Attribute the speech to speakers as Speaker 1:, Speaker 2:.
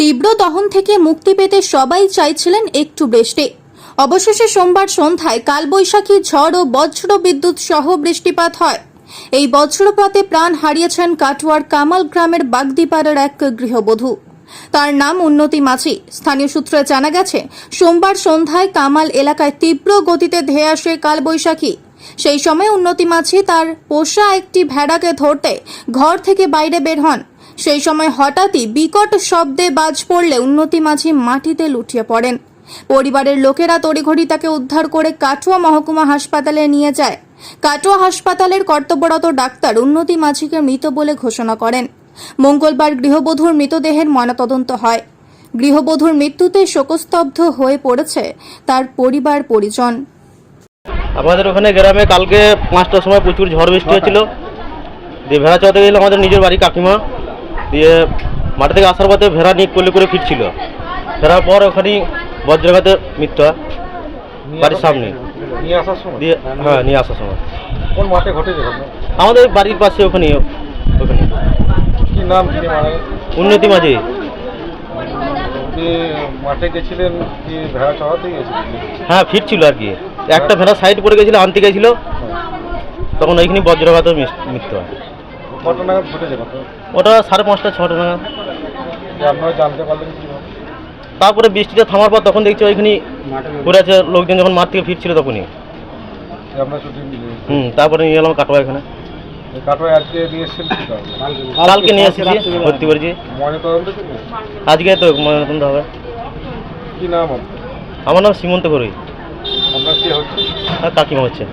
Speaker 1: তীব্র দহন থেকে মুক্তি পেতে সবাই চাইছিলেন একটু বৃষ্টি। অবশেষে সোমবার সন্ধ্যায় কালবৈশাখী ঝড় ও বজ্র বিদ্যুৎ সহ বৃষ্টিপাত হয়। এই বজ্রপাতে প্রাণ হারিয়েছেন কাটোয়ার কামাল গ্রামের বাগদিপাড়ার এক গৃহবধূ। তার নাম উন্নতি মাঝি। স্থানীয় সূত্রে জানা গেছে, সোমবার সন্ধ্যায় কামাল এলাকায় তীব্র গতিতে ধেয়ে আসে কালবৈশাখী। সেই সময় উন্নতি মাঝি তার পোষা একটি ভেড়াকে ধরতে ঘর থেকে বাইরে বের হন। সেই সময় হঠাৎই বিকট শব্দে বাজ পড়লে উন্নতি মাঝি মাটিতে লুটিয়ে পড়েন। পরিবারের লোকেরা তড়িঘড়ি তাকে উদ্ধার করে কাটোয়া মহকুমা হাসপাতালে নিয়ে যায়। কাটোয়া হাসপাতালের কর্তব্যরত ডাক্তার উন্নতি মাঝিকে মৃত বলে ঘোষণা করেন। মঙ্গলবার গৃহবধূর মৃতদেহের ময়নাতদন্ত হয়। গৃহবধূর মৃত্যুতে শোকস্তব্ধ হয়ে পড়েছে তার পরিবার পরিজন।
Speaker 2: আমাদের ওখানে গ্রামে কালকে পাঁচটার সময় প্রচুর ঝড় বৃষ্টি হচ্ছিল। দিয়ে ভেড়া চড়াতে আমাদের নিজের বাড়ি কাকিমা। দিয়ে মাঠে থেকে আসার পথে ভেড়া নিয়ে করলে করে ফিরছিল। ফেরার পর ওখানেই বজ্রঘাতে মৃত্যু হয় বাড়ির সামনে।
Speaker 3: নিয়ে আসার সময়?
Speaker 2: দিয়ে হ্যাঁ নিয়ে আসার সময়।
Speaker 3: কোন মাঠে ঘটেছে
Speaker 2: আমাদের বাড়ির পাশে ওখানে ওখানে।
Speaker 3: কি নাম?
Speaker 2: উন্নতি মাঝে।
Speaker 3: মাঠে গেছিলেন কি ভেড়া চড়াতে গেছিলেন?
Speaker 2: হ্যাঁ ফিরছিল আর কি। একটা ভেড়া সাইড পড়ে গেছিল আনতে গেছিল। তখন ওইখানে বজ্রঘাতে মৃত্যু হয়।
Speaker 3: নাগাদ ঘটেছে
Speaker 2: ওটা সাড়ে পাঁচটা ছটা নাগাদ।
Speaker 3: আপনারা জানতে পারলেন কীভাবে
Speaker 2: তারপরে বৃষ্টিটা থামার পর তখন দেখছি ওইখানে ঘুরে আছে লোকজন যখন মাঠ থেকে ফিরছিল তখনই।
Speaker 3: ছুটি
Speaker 2: হুম তারপরে নিয়ে এলাম কাটোয়া এখানে।
Speaker 3: কাটোয় আজকে নিয়ে এসেছেন
Speaker 2: কালকে। নিয়ে এসেছি ভর্তি করেছি। আজকে তো ময়নাতদন্ত হবে।
Speaker 3: কি নাম
Speaker 2: আমার নাম সীমন্ত ঘরুই
Speaker 3: আপনার কি হচ্ছে?
Speaker 2: কাকিমা হচ্ছে।